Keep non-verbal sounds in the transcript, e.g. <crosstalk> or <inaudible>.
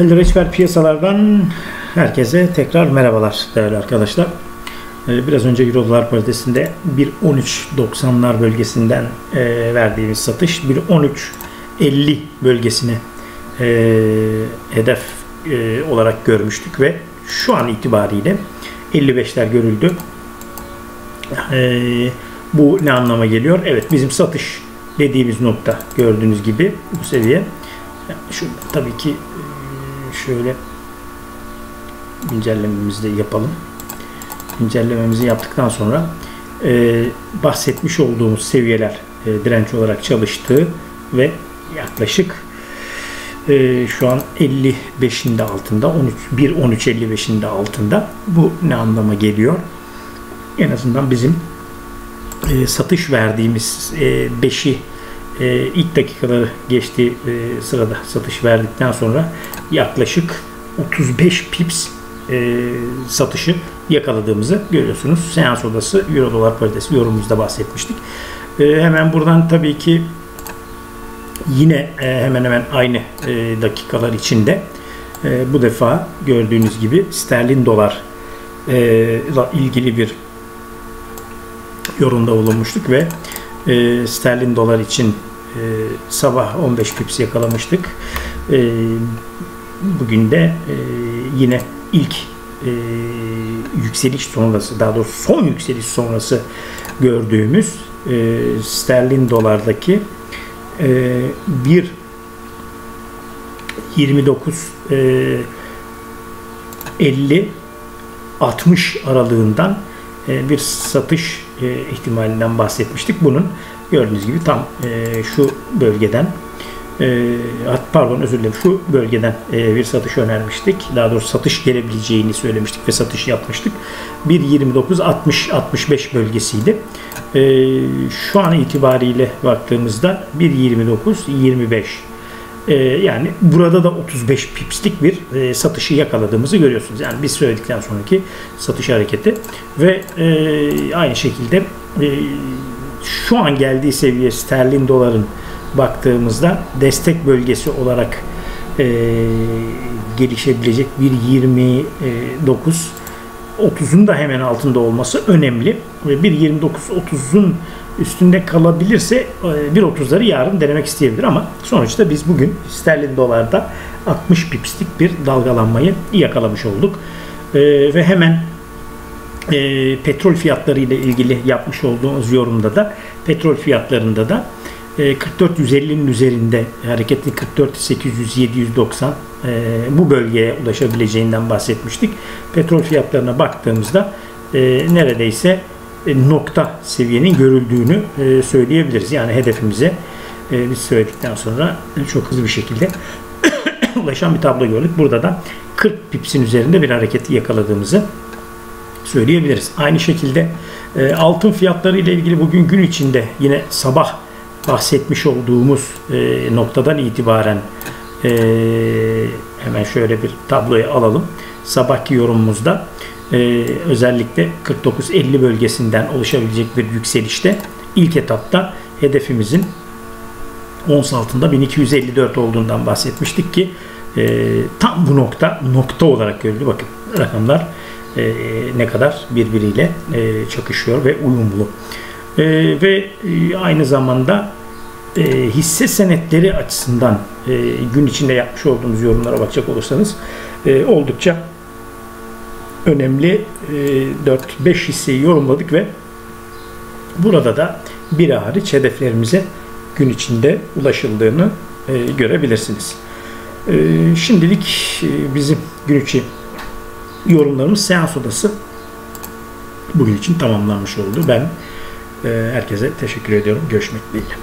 Ali Reçber piyasalardan herkese tekrar merhabalar değerli arkadaşlar. Ee, Biraz önce Euro dolar paritesinde 1.13.90'lar bölgesinden e, verdiğimiz satış 1.13.50 bölgesine e, hedef e, olarak görmüştük ve şu an itibariyle 55'ler görüldü. Bu ne anlama geliyor? Evet bizim satış dediğimiz nokta gördüğünüz gibi bu seviye. Şu tabii ki şöyle güncellememizi de yapalım. Güncellememizi yaptıktan sonra e, bahsetmiş olduğumuz seviyeler e, direnç olarak çalıştığı ve yaklaşık e, şu an 55'inde altında 13 1 13 55'inde altında. Bu ne anlama geliyor? En azından bizim e, satış verdiğimiz e, 5'i e, ilk dakikaları geçtiği e, sırada satış verdikten sonra yaklaşık 35 pips e, satışı yakaladığımızı görüyorsunuz. Seans odası Euro dolar paritesi yorumumuzda bahsetmiştik. E, hemen buradan tabii ki yine e, hemen hemen aynı e, dakikalar içinde e, bu defa gördüğünüz gibi sterlin dolar e, ile ilgili bir yorumda bulunmuştuk ve e, sterlin dolar için e, sabah 15 pips yakalamıştık. E, bugün de e, yine ilk e, yükseliş sonrası daha doğrusu son yükseliş sonrası gördüğümüz e, sterlin dolardaki e, bir 29 e, 50 60 aralığından e, bir satış e, ihtimalinden bahsetmiştik. Bunun gördüğünüz gibi tam e, şu bölgeden e, pardon özür dilerim şu bölgeden e, bir satış önermiştik. Daha doğrusu satış gelebileceğini söylemiştik ve satış yapmıştık. 1.29 60 65 bölgesiydi. E, şu an itibariyle baktığımızda 1.29 25 e, yani burada da 35 pipslik bir e, satışı yakaladığımızı görüyorsunuz. Yani biz söyledikten sonraki satış hareketi ve e, aynı şekilde e, şu an geldiği seviye sterlin doların baktığımızda destek bölgesi olarak e, gelişebilecek bir 29 30'un da hemen altında olması önemli. Ve bir 29-30'un üstünde kalabilirse 1.30'ları yarın denemek isteyebilir ama sonuçta biz bugün sterlin dolarda 60 pipslik bir dalgalanmayı yakalamış olduk. E, ve hemen e, petrol fiyatları ile ilgili yapmış olduğumuz yorumda da petrol fiyatlarında da 44-150'nin üzerinde hareketli 44-800-790 bu bölgeye ulaşabileceğinden bahsetmiştik. Petrol fiyatlarına baktığımızda neredeyse nokta seviyenin görüldüğünü söyleyebiliriz. Yani hedefimize biz söyledikten sonra çok hızlı bir şekilde <coughs> ulaşan bir tablo gördük. Burada da 40 pipsin üzerinde bir hareketi yakaladığımızı söyleyebiliriz. Aynı şekilde altın fiyatları ile ilgili bugün gün içinde yine sabah bahsetmiş olduğumuz e, noktadan itibaren e, hemen şöyle bir tabloyu alalım. Sabahki yorumumuzda e, özellikle 49-50 bölgesinden oluşabilecek bir yükselişte ilk etapta hedefimizin ons altında 1254 olduğundan bahsetmiştik ki e, tam bu nokta nokta olarak görüldü. Bakın rakamlar e, ne kadar birbiriyle e, çakışıyor ve uyumlu. E, ve aynı zamanda hisse senetleri açısından gün içinde yapmış olduğumuz yorumlara bakacak olursanız oldukça önemli e, 4-5 hisseyi yorumladık ve burada da bir hariç hedeflerimize gün içinde ulaşıldığını görebilirsiniz. Şimdilik bizim gün içi yorumlarımız seans odası bugün için tamamlanmış oldu. Ben e, herkese teşekkür ediyorum. Görüşmek dileğiyle.